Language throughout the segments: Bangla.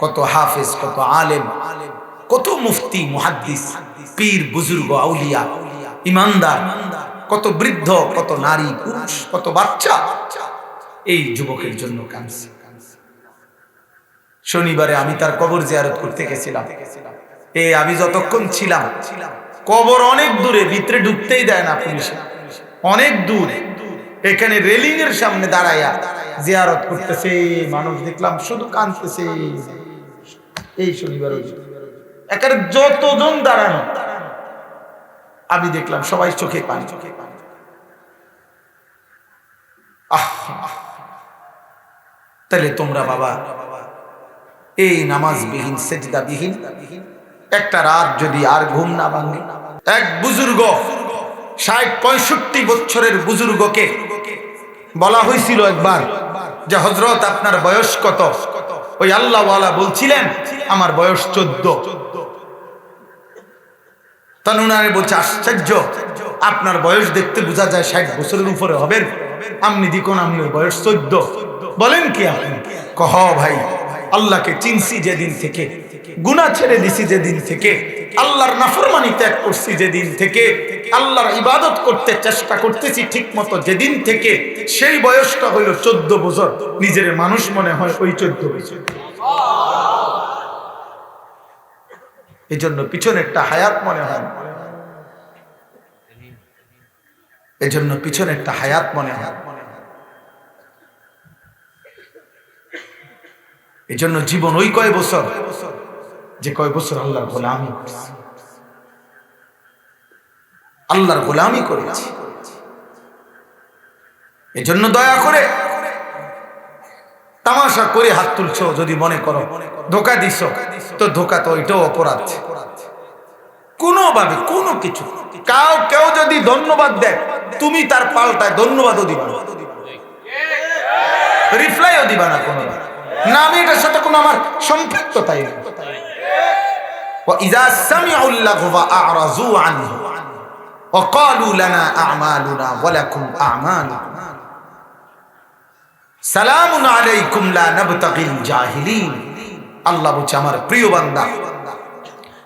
কত হাফেজ, কত আলেম, কত মুফতি, মুহাদ্দিস, পীর, বুজুর্গ, আউলিয়া, ইমানদার, কত বৃদ্ধ, কত নারী, পুরুষ, কত বাচ্চা এই যুবকের জন্য কাঁদছে। শনিবারে আমি তার কবর জিয়ারত করতে গেছিলাম। এ, আমি যতক্ষণ ছিলাম, কবর অনেক দূরে, ভিতরে ঢুকতেই দেয় না পুলিশ। অনেক দূর। এখানে রেলিং এর সামনে দাঁড়াইয়া জিয়ারত করতেছে, মানুষ দেখলাম শুধু কাঁদতেছে। এই শনিবার ওই একের যতজন দাঁড়ানো, আমি দেখলাম সবাই চোখে পানি। চোখে পানি তাহলে তোমরা বাবা, এই নামাজ বিহীন সেজদা বিহীন একটা রাত যদি আর ঘুম না ভাঙে, এক বুজুর্গ, ষাট, পঁয়ষট্টি বছরের বুজুর্গকে বলা হয়েছিল একবার যে হজরত আপনার বয়স কত? ওই আল্লাহওয়ালা বলছিলেন, আমার বয়স চোদ্দ। বলছে, আশ্চর্য, আপনার বয়স দেখতে বোঝা যায় ষাট বছরের উপরে হবেন দিকন বয়স চোদ্দ। বলেন কি আপনি? কহ ভাই, আল্লাহকে চিনছি যেদিন থেকে গুণা ছেড়ে দিছি যেদিন থেকে, আল্লাহর নাফরমানি ত্যাগ করছি যেদিন থেকে আল্লাহর ইবাদত করতে চেষ্টা করতেছি ঠিক মতো। যেদিন থেকে সেই বয়সটা হইল চোদ্দ বছর, নিজের মানুষ মনে হয় ওই চোদ্দ বছর। এই জন্য পিছনে একটা হায়াত মনে হয়। এই জন্য পিছনে একটা হায়াত মনে হয়। এই জন্য জীবন ওই কয় বছর? যে কয় বছর আল্লাহর গোলামি আল্লাহর গোলামি করেছি। এজন্য দয়া করে তামাশা করে হাত তুলছ যদি মনে করো। ধোকা দিস তো ধোকা তো ওইটাও অপরাধ। কোনোভাবে, কোনো কিছু। কাউ, কেউ যদি ধন্যবাদ দেয়, তুমি তার পাল্টায় ধন্যবাদও দিবা রিপ্লাইও দিবা না কোনো। না, আমি এটার সাথে কোনো আমার সম্পৃক্ততাই নেই। ইজা সামিউল্লাহ وقالوا لنا أعمالنا ولكم أعمالكم সালামুন আলাইকুম লা নাবতাগিল জাহিলিন আল্লাহ বলছে আমার প্রিয় বান্দা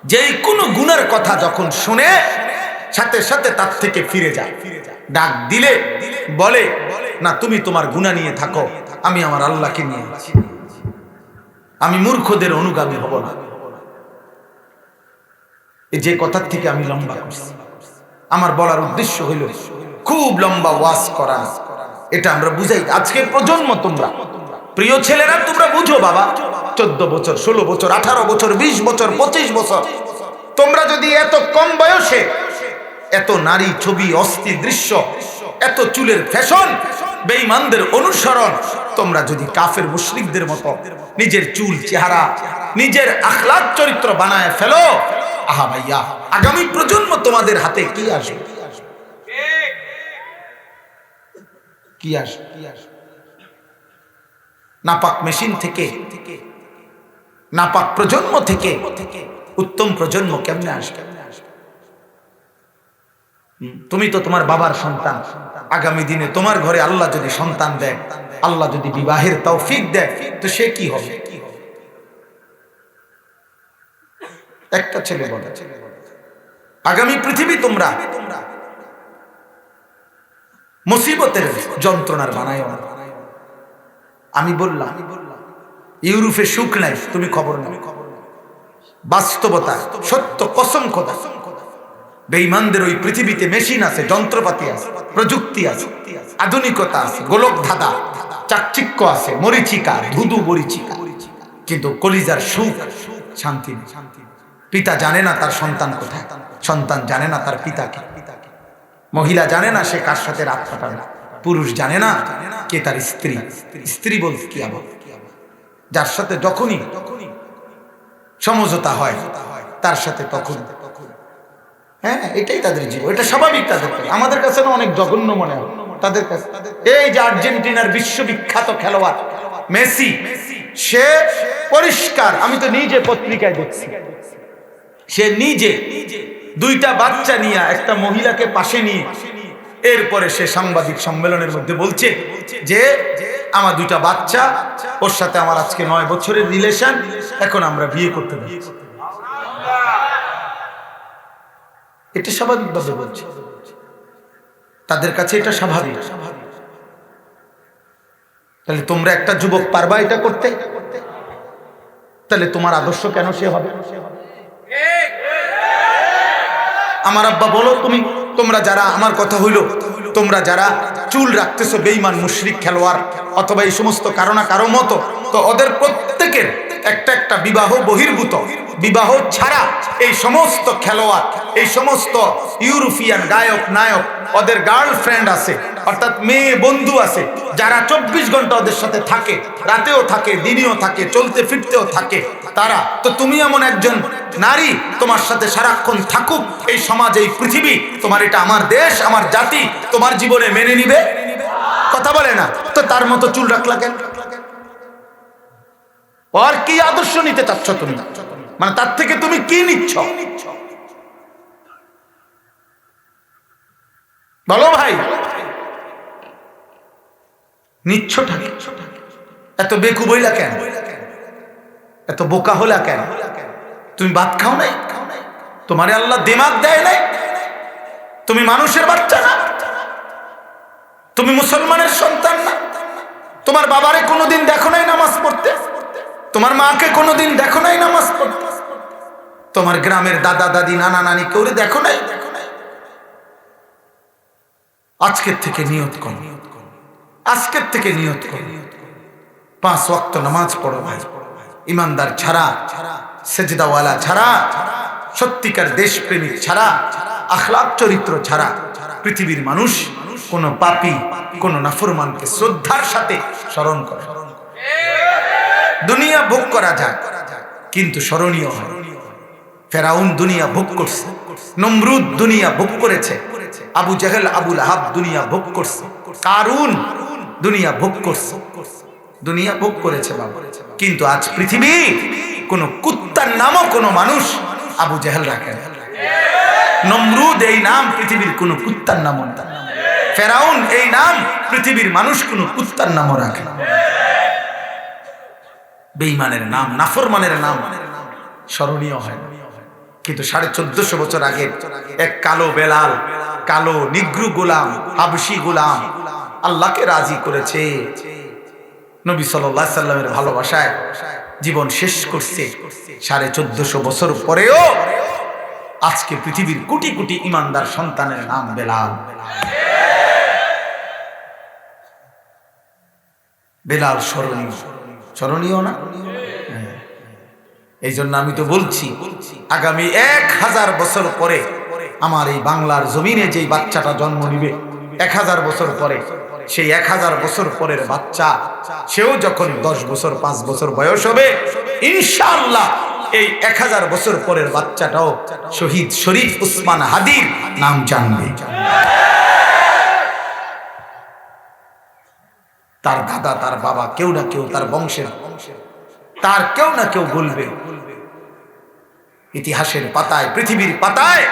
যেই কোন গুনার কথা যখন শুনে সাথে সাথে তার থেকে ফিরে যায় ডাক দিলে বলে না তুমি তোমার গুণা নিয়ে থাকো আমি আমার আল্লাহকে নিয়ে আছি আমি মূর্খদের অনুগামী হব না এই যে কথার থেকে আমি লম্বা করছি আমার বলার উদ্দেশ্য হইল, খুব লম্বা ওয়াজ করা। এটা আমরা বুঝাই আজকে প্রজন্ম তোমরা, প্রিয় ছেলেরা, তোমরা বুঝো বাবা, চোদ্দ বছর, ষোলো বছর, আঠারো বছর, বিশ বছর, পঁচিশ বছর, তোমরা যদি এত কম বয়সে এত নারী ছবি, অস্থির দৃশ্য, এত চুলের ফ্যাশন, বেঈমানদের অনুসরণ, তোমরা যদি কাফের মুশরিকদের মতো নিজের চুল, চেহারা, নিজের আখলাক চরিত্র বানায় ফেলো আহা ভাইয়া, আগামী প্রজন্ম তোমাদের হাতে কি আসবে? কি নাপাক মেশিন থেকে, নাপাক প্রজন্ম থেকে, উত্তম প্রজন্ম কেমনে আসবে? তুমি তো তোমার বাবার সন্তান। আগামী দিনে তোমার ঘরে আল্লাহ যদি সন্তান দেয়, আল্লাহ যদি বিবাহের তৌফিক দেয়, তো সে কি হবে? একটা ছেলে বলে। আগামী পৃথিবী তোমরা মুসিবতের যন্ত্রণার বানায় আমি বললাম, ইউরোপে সুখ নাই, তুমি খবর নাও। বাস্তবতা সত্য, কসম খোদা। বেঈমানদের ওই পৃথিবীতে মেশিন আছে, যন্ত্রপাতি আছে, প্রযুক্তি আছে, আধুনিকতা আছে গোলক ধাঁধা চাকচিক্য আছে, মরিচিকা, ধুধু মরিচিকা। কিন্তু কলিজার সুখ, শান্তি নেই। পিতা জানে না তার সন্তান কোথায়। সন্তান জানে না তার পিতাকে মহিলা জানে না সে কার সাথে রাত কাটাবে। পুরুষ জানে না কে তার স্ত্রী। স্ত্রী বলতে কি আবার যার সাথে যখনই সমঝোতা হয়, তার সাথে তখন। হ্যাঁ এটাই তাদের জীবন। এটা স্বাভাবিক তাদের। আমাদের কাছে না অনেক জঘন্য মনে হয়। তাদের কাছে। এই যে আর্জেন্টিনার বিশ্ববিখ্যাত খেলোয়াড়, মেসি, সে পরিষ্কার। আমি তো নিজে পত্রিকায় দেখছি। সে নিজে দুইটা বাচ্চা নিয়ে একটা মহিলাকে পাশে নিয়ে এরপরে সে সাংবাদিক সম্মেলনের মধ্যে বলছে যে, আমার দুইটা বাচ্চা, ওর সাথে আমার আজকে নয় বছরের রিলেশন, এখন আমরা বিয়ে করতে যাচ্ছি। এটা স্বাভাবিকভাবে বলছে। তাদের কাছে এটা স্বাভাবিক। তাহলে তোমরা একটা যুবক পারবা এটা করতে? তাহলে তোমার আদর্শ কেন সে হবে? আমার আব্বা বলো তুমি, তোমরা যারা আমার কথা হইল, তোমরা যারা চুল রাখতেছো বেইমান মুশরিক খেলোয়াড়, অথবা এই সমস্ত কারও না কারও মতো, তো ওদের প্রত্যেকের একটা একটা বিবাহ বহির্ভূত, বিবাহ ছাড়া এই সমস্ত খেলোয়াড়, এই সমস্ত ইউরোপিয়ান গায়ক, নায়ক, ওদের গার্লফ্রেন্ড আছে, অর্থাৎ মেয়ে বন্ধু আছে, যারা চব্বিশ ঘণ্টা ওদের সাথে থাকে, রাতেও থাকে, দিনেও থাকে, চলতে ফিরতেও থাকে তারা, তো তুমি এমন একজন নারী, তোমার সাথে সারাক্ষণ থাকুক, এই সমাজ, এই পৃথিবী, তোমার এটা আমার দেশ, আমার জাতি, তোমার জীবনে মেনে নিবে? কথা বলে না, তো তার মতো চুল রাখলা কেন? আর কি আদর্শ নিতে চাচ্ছ তুমি? মানে তার থেকে তুমি কি নিচ্ছ? বলো ভাই, নিচ্ছটা? এত বেকু বইলা কেন? এত বোকা হলা কেন? তুমি ভাত খাও নাই? তোমারে আল্লাহ দিমাগ দেয় নাই? তুমি মানুষের বাচ্চা না? তুমি মুসলমানের সন্তান না? তোমার বাবারে কোনোদিন দেখো নাই নামাজ পড়তে? তোমার মাকে কোনোদিন দেখো নাই নামাজ পড়তে? তোমার গ্রামের দাদা, দাদি, নানা, নানি কেউ দেখো নাই দেখো নাই? আজকের থেকে নিয়ত কর। আজকের থেকে নিয়ত কর। পাঁচ ওয়াক্ত নামাজ পড়ো ভাই। ইমানদার ছাড়া, সেজদাওয়ালা ছাড়া, সত্যিকার দেশপ্রেমিক ছাড়া, আখলাক চরিত্র ছাড়া পৃথিবীর মানুষ কোন পাপি, কোন নাফরমানকে শ্রদ্ধার সাথে স্মরণ করে দুনিয়া ভোগ করা যায়, কিন্তু স্মরণীয় ফেরাউন দুনিয়া ভোগ করছে, নমরুদ দুনিয়া ভোগ করেছে, আবু জাহেল, আবুল আহাব দুনিয়া ভোগ করছে, কারুন দুনিয়া ভোগ করছে। দুনিয়া ভোগ করেছে বাবা। কিন্তু আজ পৃথিবী কোন কুত্তার নামও কোনো মানুষ আবু জাহেল রাখে নমরুদ এই নাম পৃথিবীর কোন কুত্তার নামও না। ফেরাউন এই নাম পৃথিবীর মানুষ কোন কুত্তার নামও রাখে বেইমানের নাম, নাফরমানের নাম স্মরণীয় হয়। কিন্তু সাড়ে চোদ্দশো বছর আগে এক কালো বেলাল, কালো নিগ্রু গোলাম হাবসি গোলাম আল্লাহকে রাজি করেছে। নবী সাল্লাহ সাল্লামের ভালোবাসায় জীবন শেষ করছে। সাড়ে চোদ্দশো বছর পরেও আজকে পৃথিবীর কোটি কোটি ইমানদার সন্তানের নাম বেলাল। বেলাল স্মরণীয়। স্মরণীয় না? হ্যাঁ। এই জন্য আমি তো বলছি, আগামী এক হাজার বছর পরে আমার এই বাংলার জমিনে যেই বাচ্চাটা জন্ম নিবে, এক হাজার বছর পরে সেই এক হাজার বছর পরের বাচ্চা, সেও যখন দশ বছর, পাঁচ বছর বয়স হবে, ইনশাআল্লাহ এই এক হাজার বছর পরের বাচ্চাটাও শহীদ শরীফ উসমান হাদির নাম জানবে। তার দাদা, তার বাবা কেউ না কেউ তার বংশের, তার কেউ না কেউ বলবে। ইতিহাসের পাতায়, পৃথিবীর পাতায়,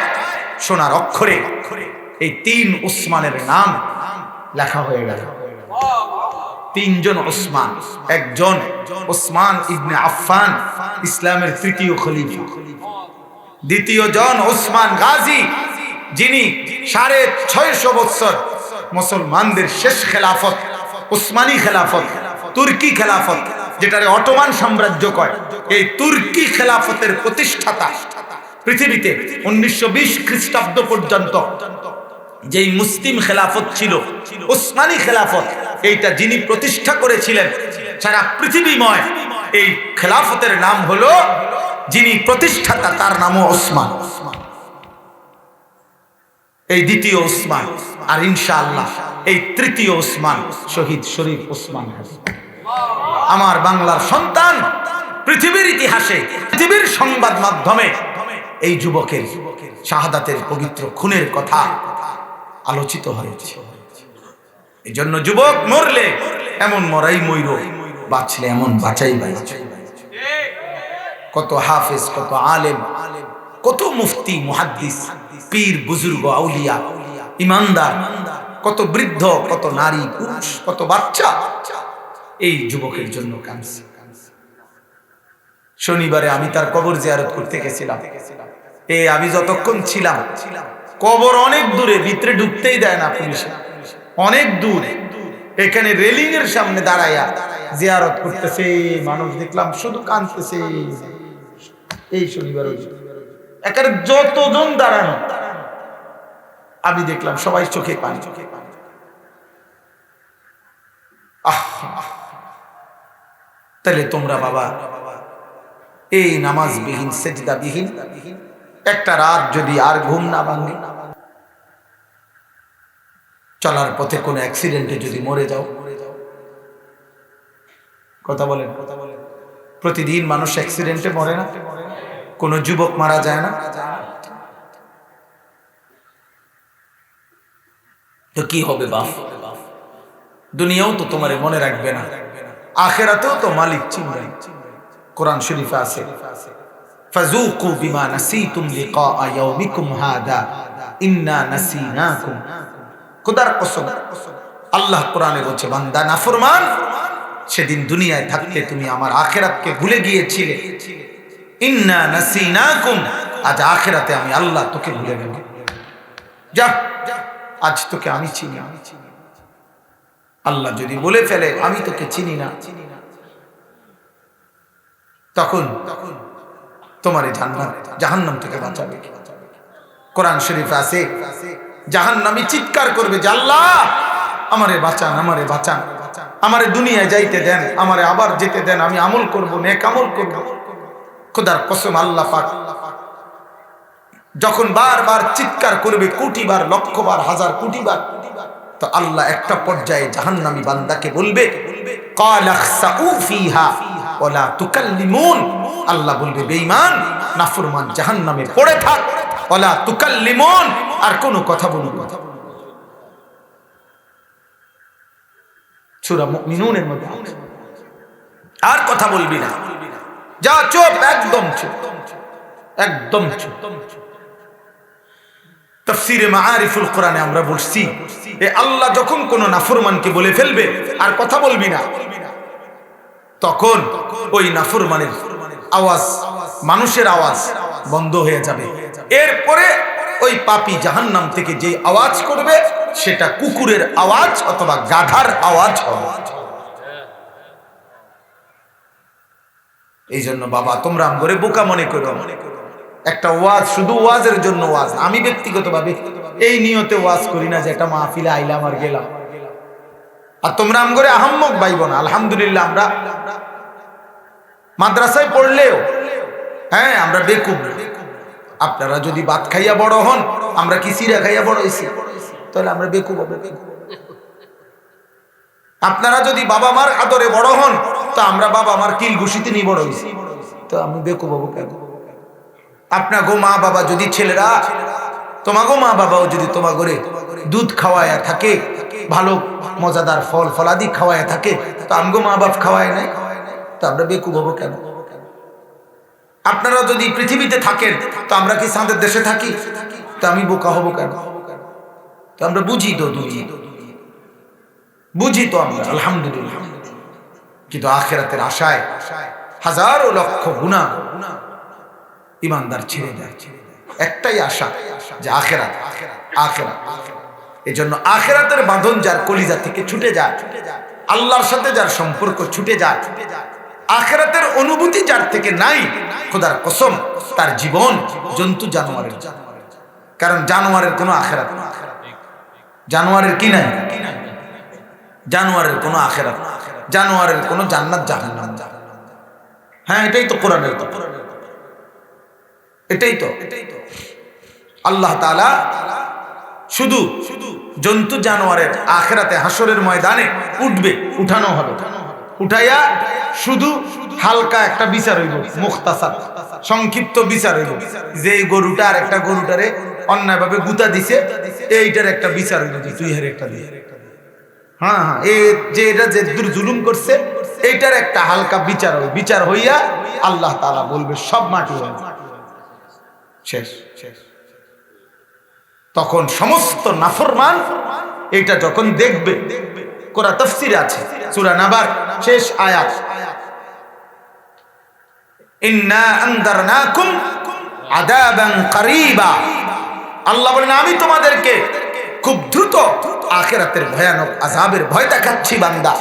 সোনার অক্ষরে, এই তিন উসমানের নাম লেখা হয়ে গেল। তিনজন ওসমান, একজন ওসমান ইবনে আফফান, ইসলামের তৃতীয় খলিফা। দ্বিতীয় জন ওসমান গাজী, যিনি সাড়ে ছয়শো বৎসর মুসলমানদের শেষ খেলাফত, উসমানী খেলাফত, তুর্কি খেলাফত, যেটারে অটোমান সাম্রাজ্য কয়, এই তুর্কি খেলাফতের প্রতিষ্ঠাতা পৃথিবীতে উনিশশো বিশ খ্রিস্টাব্দ পর্যন্ত যেই মুসলিম খেলাফত ছিল উসমানী খেলাফত, এইটা যিনি প্রতিষ্ঠা করেছিলেন সারা পৃথিবীময়, এই খেলাফতের নাম হলো যিনি প্রতিষ্ঠাতা, তার নামও ওসমান। এই দ্বিতীয় ওসমান, আর ইনশাআল্লাহ এই তৃতীয় ওসমান, শহীদ শরীফ ওসমান আমার বাংলার সন্তান পৃথিবীর ইতিহাসে, পৃথিবীর সংবাদ মাধ্যমে এই যুবকের শাহাদাতের পবিত্র খুনের কথা আলোচিত হয়েছে। এই জন্য যুবক মরলে এমন মরাই ময়ূর বাঁচলে এমন বাঁচাই বাঁচাই কত হাফেজ, কত আলেম, কত মুফতি, মুহাদ্দিস, পীর, বুজুর্গ, আউলিয়া, ইমানদার, কত বৃদ্ধ, কত নারী, পুরুষ, কত বাচ্চা, এই যুবকের জন্য কাঁদছি। শনিবারে আমি তার কবর জিয়ারত করতে গেছিলাম। এ আমি যতক্ষণ ছিলাম ছিলাম কবর অনেক দূরে, ভিতরে ঢুকতেই দেয় না পুলিশে। অনেক দূরে। এখানে রেলিং এর সামনে দাঁড়াইয়া জিয়ারত করতেছে, মানুষ দেখলাম শুধু কাঁদতেছে। এই শনিবার একের যতজন দাঁড়ানো, আমি দেখলাম সবাই চোখে পানি। চোখে পানি তাহলে তোমরা বাবা, এই নামাজ বিহীন সেজদা বিহীন একটা রাত যদি আর ঘুম না ভাঙে চলার পথে কোনো অ্যাক্সিডেন্টে যদি মরে যাও। কথা বলেন। কথা বলেন প্রতিদিন মানুষ অ্যাক্সিডেন্টে মরে না। কোনো যুবক মারা যায় না। তো কি হবে বাপ? দুনিয়াও তো তোমার মনে রাখবে না। আখেরাতেও তো মালিক চিনবে। কোরআন শরীফে আছে ফাজুকু বিমা নাসিতুম লিকা ইয়াউমিকুম হাদা ইন্না নাসিনাকুম। খোদার কসম, আল্লাহ কোরআনে বলছে, বান্দা নাফরমান, সেদিন দুনিয়ায় থাকতে তুমি আমার আখেরাতকে ভুলে গিয়েছিলে। ইন্না নাসিনাকুম, আজ আখেরাতে আমি আল্লাহ তোকে ভুলে গেলাম। যা, আজ তোকে আমি চিনি। আমি চিনি আল্লাহ যদি বলে ফেলে, আমি তোকে চিনি না। চিনি না তখন তখন তোমার এই জান্নাত জাহান্নাম থেকে বাঁচাবে কোরআন শরীফ আছে জাহান্নামি চিৎকার করবে যে, আল্লাহ, আমারে বাঁচান আমারে বাঁচান, আমারে দুনিয়ায় যাইতে দেন, আমারে আবার যেতে দেন, আমি আমল করব, নেক আমল করব। খোদার কসম, আল্লাহ পাক যখন বারবার চিৎকার করবে কোটি বার লক্ষ বার হাজার কোটি বার তো আল্লাহ একটা পর্যায়ে জাহান্নামী বান্দাকে বলবে আল্লাহ বলবে, বেঈমান, নাফরমান, জাহান্নামে পড়ে থাক। ওলা তুকাল্লিমুন, আর কোনো কথা বলবি কথা সূরা মুমিনুনের মধ্যে আর কথা বলবি না। যা চুপ একদম একদম তফসিরে কোরআনে আমরা বলছি, এ আল্লাহ যখন কোন নাফরমানকে বলে ফেলবে, আর কথা বলবি না, তখন ওই নাফরমানের আওয়াজ, মানুষের আওয়াজ বন্ধ হয়ে যাবে। এরপরে ওই পাপি জাহান্নাম থেকে যে আওয়াজ করবে, সেটা কুকুরের আওয়াজ অথবা গাধার আওয়াজ হবে। এই জন্য বাবা, তোমরা আমগরে বোকা মনে করো। একটা ওয়াজ, শুধু ওয়াজের জন্য ওয়াজ। আমি ব্যক্তিগতভাবে এই নিয়তে ওয়াজ করি না যে একটা মাহফিলে আইলাম আর গেলাম। আর তোমরা আম করে আহম্মক বাইব না। আলহামদুলিল্লাহ, আমরা মাদ্রাসায় পড়লেও হ্যাঁ আমরা বেকুব। আপনারা যদি ভাত খাইয়া বড় হন, আমরা কি সিরা খাইয়া বড় হয়েছি? তাহলে আমরা বেকুব হবে। আপনারা যদি বাবা মার আদরে বড় হন, তো আমরা বাবা মার কিল ঘুষিতে নিয়ে বড় হয়েছি। তো আমি বেকুব হব কেন? আপনার গো মা বাবা যদি ছেলেরা, তোমাগো মা বাবাও যদি তোমার ঘরে দুধ খাওয়ায়া থাকে, ভালো মজাদার ফল ফলাদি খাওয়ায় থাকে, তো আমগো মা বাপ খাওয়ায় নাই। তো আমরা বেকুব হব কেন? আপনারা যদি পৃথিবীতে থাকেন, তো আমরা কি সাঁদের দেশে থাকি? তো আমি বোকা হব কেন? তো আমরা বুঝি তো দুনিয়া বুঝি তো আমরা, আলহামদুলিল্লাহ। কিন্তু আখেরাতের আশায় হাজারো লক্ষ গুণা ইমানদার ছেড়ে দেয়। একটাই আশা যে আখেরাত আখেরাত। এই জন্য আখেরাতের বাঁধন যার কলিজা থেকে ছুটে যায়, আল্লাহর সাথে যার সম্পর্ক ছুটে যায় আখেরাতের অনুভূতি যার থেকে নাই, খোদার কসম, তার জীবন জন্তু জানোয়ারের। কারণ জানোয়ারের কোনো আখেরাত জানোয়ারের কি নাই? জানোয়ারের কোনো আখেরাত জানোয়ারের কোনো জান্নাত জাহান্নাম হ্যাঁ এটাই তো কোরআনের কথা। এটাই তো। আল্লাহ তালা শুধু শুধু জন্তু জানোয়ারের আখেরাতে হাসরের ময়দানে উঠবে, উঠানো হবে। উঠাইয়া শুধু হালকা একটা বিচার হইব মুখতাসার সংক্ষিপ্ত বিচার হইব। যে গরুটা আর একটা গরুটারে অন্যায়ভাবে গুতা দিছে, এইটার একটা বিচার হইব তুই হের একটা দিয়ে। হ্যাঁ হ্যাঁ এই যে এটা যে দূর জুলুম করছে, এইটার একটা হালকা বিচার হবে বিচার হইয়া আল্লাহ তালা বলবে, সব মাটি হয়ে শেষ তখন সমস্ত নাফরমান এটা যখন দেখবে দেখবে কোরা তফসির আছে, সুরা নাবার শেষ আয়াত। আল্লাহ বলেন, আমি তোমাদেরকে খুব দ্রুত আখেরাতের ভয়ানক আযাবের ভয় দেখাচ্ছি, বান্দা।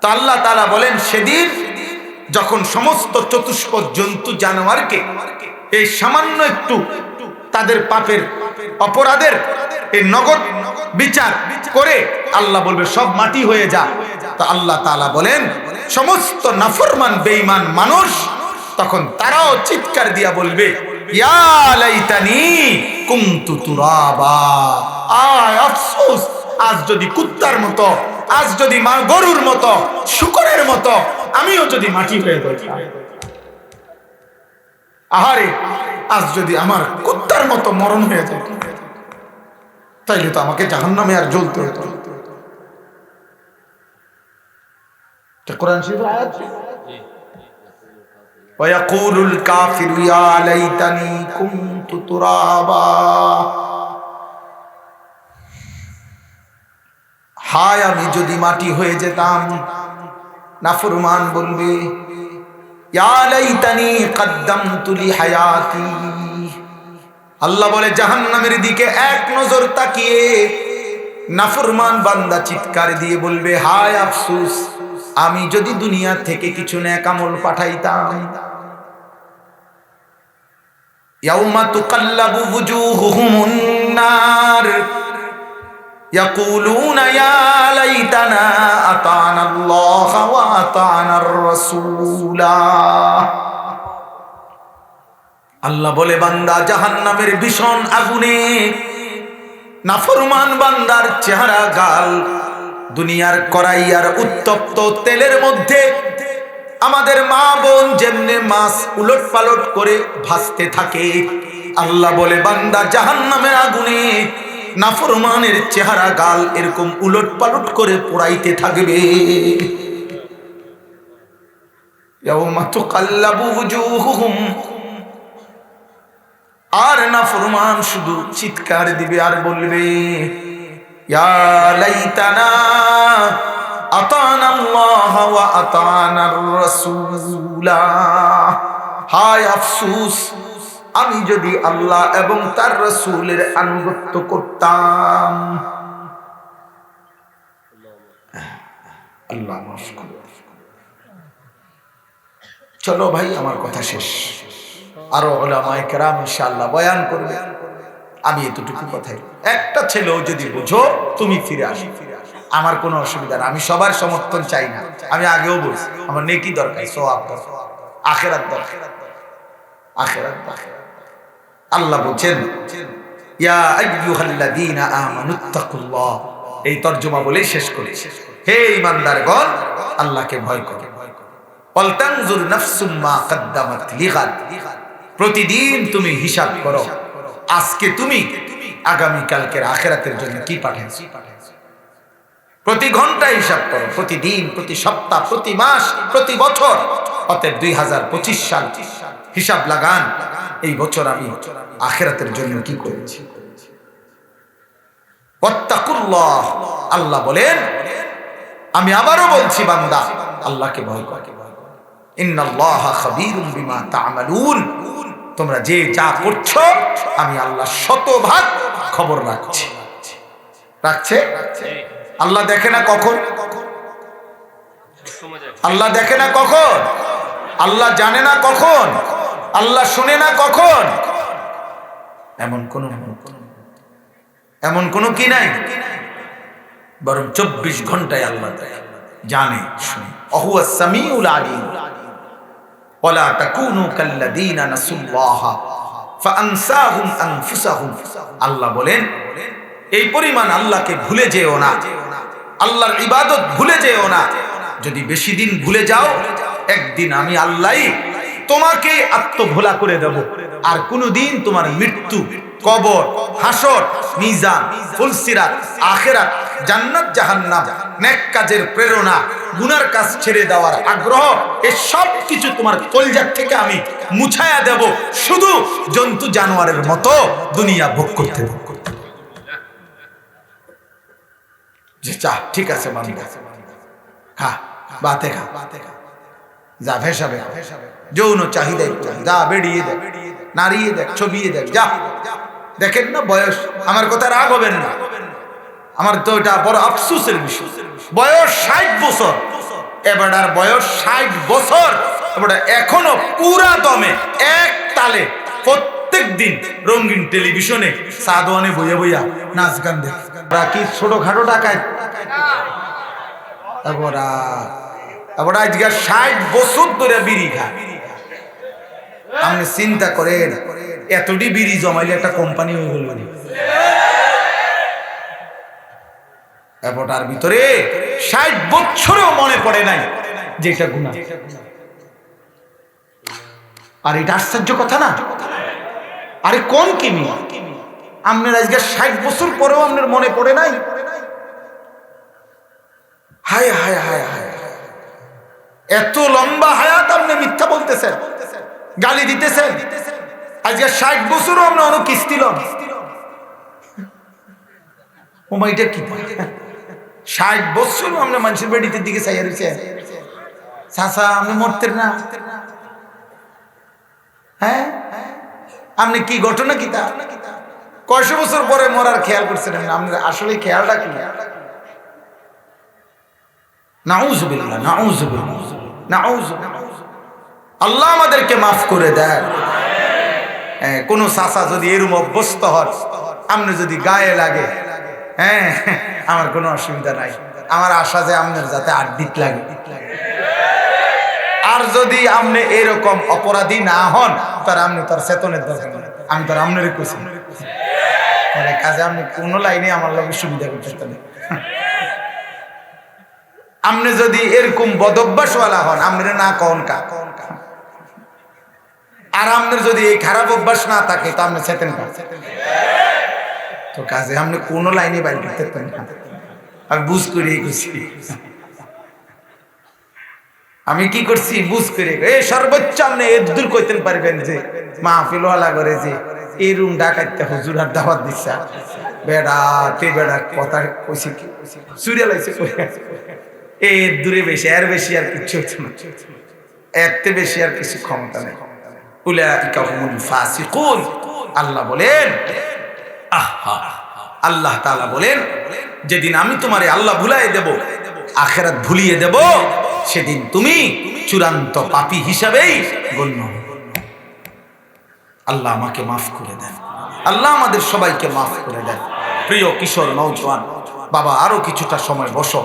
তো আল্লাহ তাআলা বলেন, সেদিন যখন সমস্ত চতুষ্প জন্তু জানোয়ারকে, এই সামান্য একটু তাদের পাপের অপরাধের এই নগদ বিচার করে আল্লাহ বলবে, সব মাটি হয়ে যা। তো আল্লাহ তাআলা বলেন, সমস্ত নাফরমান, বেঈমান মানুষ তখন তারাও চিৎকার দিয়া বলবে আজ যদি কুত্তার মতো, আজ যদি মা গরুর মতো, শুকরের মতো, আমিও যদি মাটি হয়ে আহারে, আজ যদি আমার কুত্তার মতো মরণ হয়ে যায়। তাইলে তো আমাকে জাহান্নামে আর জ্বলতে হতো এটা কোরআন শরীফের আয়াত ويقول الكافر يا ليتني كنت ترابا হায় আমি যদি মাটি হয়ে যেতাম নাফরমান বলবে ইয়া লাইতানি কদ্দামতু লি হায়াতি আল্লাহ বলে জাহান নামের দিকে এক নজর তাকিয়ে নাফরমান বান্দা চিৎকার দিয়ে বলবে, হায় আফসুস, আমি যদি দুনিয়া থেকে কিছু নে কামল পাঠাইতাম। আতানা আতানা আল্লাহ বলে, বান্দা, জাহান্নামের ভীষণ আগুনে। নাফরমান বান্দার চেহারা গাল, দুনিয়ার করাইয়ার উত্তপ্ত তেলের মধ্যে আমাদের মা বোন যেমনে মাছ উলট পালট করে ভাসতে থাকে। আল্লাহ বলে, বান্দা, জাহান্নামের আগুনে নাফরমানের চেহারা গাল এরকম উলট পালট করে পোড়াইতে থাকবে। wujuhuhum আর না ফরমান, শুধু চিৎকার দিবে আর বলবে হায় আমি যদি আল্লাহ এবং তার রসুলের আনুগত্য করতাম। আল্লাহ চলো ভাই, আমার কথা শেষ। আরও ওলামায় কেরাম ইনশাআল্লাহ বয়ান করবে। আমি এতটুকু কথাই। একটা ছেলেও যদি বুঝো, তুমি ফিরে আসো। আমার কোনো অসুবিধা না। আমি সবার সমর্থন চাই না। আমি আগেও বলছি, আমার নেকি দরকার সোয়াব দরকার, আখেরাত দরকার। আখেরাত আল্লাহ বলছেন, ইয়া আইয়ুহাল্লাযীনা আমানুত্তাকুল্লাহ এই তরজমা বলেই শেষ করি। হে ঈমানদারগণ, আল্লাহকে ভয় করো। ওয়ালতানজুর নাফসুম মা কদ্দামাত লিগাদ। প্রতিদিন তুমি হিসাব করো। আজকে তুমি আগামী কালকের আখেরাতের জন্য কি পাঠাইছো? প্রতি ঘণ্টা হিসাব করো, প্রতিদিন, প্রতি সপ্তাহ, প্রতি মাস, প্রতি বছর। অতএব দুই হাজার পঁচিশ সাল হিসাব লাগান, এই বছর আমি আখেরাতের জন্য কি করেছি? আল্লাহ বলেন, আমি আবারও বলছি, বান্দা, আল্লাহকে ভয় করে। ইন্নাল্লাহ বিমা তা'মালুন। তোমরা যে যা করছ, আমি আল্লাহ শতভাগ খবর রাখছি। রাখছে? আল্লাহ দেখে না কখন? আল্লাহ দেখে না কখন? আল্লাহ জানে না কখন? আল্লাহ শুনে না কখন? এমন কোন এমন কোন কি নাই? বরং চব্বিশ ঘন্টায় আল্লাহ জানে, শুনে। অহুয়া সামিউল আলিম। ওলা তাকুনু কাল্লাদিনা নাসুল্লাহ ফানসাহুম আল্লাহ বলেন, এই পরিমাণ আল্লাহকে ভুলে যেও না। আল্লাহর ইবাদত ভুলে যেও না। যদি বেশি দিন ভুলে যাও, একদিন আমি আল্লাহ তোমাকে আত্মভোলা করে দেব। আর কোনোদিন তোমার মৃত্যু কবর, হাসর, মিজান, ফুলসিরাত, আখেরাত, জান্নাত, জাহান্নাম, নেক কাজের প্রেরণা, গুনার কাজ ছেড়ে দেওয়ার আগ্রহ, এ সব কিছু তোমার কলজার থেকে আমি মুছায়া দেব, শুধু জন্তু জানোয়ারের মতো দুনিয়া ভোগ করতে ভোগ করতে চা, ঠিক আছে মানব হ্যাঁ বাতে খা। যা, ভেসাবে। যৌন চাহিদাই যা, বেড়িয়ে দেখ, নাড়িয়ে দেখ, ছবিয়ে দেখ, যা। দেখেন না, বয়স। আমার কথা রাগ হবেন না। আমার তো এটা বড় আফসোসের বিষয়। বয়স ষাট বছর। এবার বয়স ষাট বছর। এবার এখনও পুরা দমে, এক তালে প্রত্যেক দিন রঙিন টেলিভিশনে সাদওয়ানে বইয়া বইয়া নাচ গান দেখ। কি ছোটখাটো ডাকায়? তারপর তারপর আজকে ষাট বছর ধরে বিড়ি খায়। আপনি চিন্তা করেন। এতটি বিড়ি জমাইলে একটা কোম্পানি হয়ে গেল এরপরটার ভিতরে ষাট বছরেও মনে পড়ে নাই যে এটা গুণা আর এটা আশ্চর্য কথা না? আরে কোন কিমি আপনার আজকে ষাট বছর পরেও আপনার মনে পড়ে নাই? হায় হায় হায় হায়। এত লম্বা হায়াত আপনি মিথ্যা বলতেছেন, গালি দিতেছেন। আজকে ষাট বছরও আমরা অনেক কিস্তি এটা কি? ষাট বছরও আমরা মানুষের বেডিতে দিকে চাইয়া রয়েছে চাষা মরতেন না। হ্যাঁ? আপনি কি ঘটনা কি তা? কয়শো বছর পরে মরার খেয়াল আসলে আল্লাহ আমাদেরকে মাফ করে দেয় কোন চাষা যদি এরম অভ্যস্ত হন আপনি যদি গায়ে লাগে হ্যাঁ আমার কোনো অসুবিধা নাই। আমার আশা যে আপনার যাতে আড্ডিত লাগে। আর যদি আপনি এরকম অপরাধী না হন, তার আপনি তার চেতনের দরকার। আমি তার আপনার খুশি তাহলে কাজে আপনি কোনো লাইনে আমার লাগে সুবিধা করতে আপনি যদি এরকম বদভ্যাসওয়ালা হন আপনার না কন কা কন কা আর আপনার যদি এই খারাপ অভ্যাস না থাকে, তো আপনি চেতেন তো কাজে আপনি কোনো লাইনে বাইর করতে পারেন না। আমি বুঝ করে গেছি আমি কি করছি? বুঝ করে এই সর্বোচ্চ আপনি এদুর কইতেন পারবেন যে, মাহফিল হলা করে যে, এই রুম ডাকাইতে হুজুর আর দাওয়াত দিচ্ছে বেড়া, তে বেড়া, কথা কইছি কি? সুরিয়া লাইছে এই দূরে বেশি এর বেশি আর কিছু হচ্ছে না। এর বেশি আর কিছু ক্ষমতা নেই। উলাইকা হুমুল ফাসিকুন। আল্লাহ বলেন, আহা, আল্লাহ তাআলা বলেন, যেদিন আমি তোমারে আল্লাহ ভুলাই দেব, আখেরাত ভুলিয়ে দেব, সেদিন তুমি চূড়ান্ত পাপী হিসাবেই গণ্য। আল্লাহ আমাকে মাফ করে দেন। আল্লাহ আমাদের সবাইকে মাফ করে দেন। প্রিয় কিশোর নৌজওয়ান বাবা, আরও কিছুটা সময় বসো।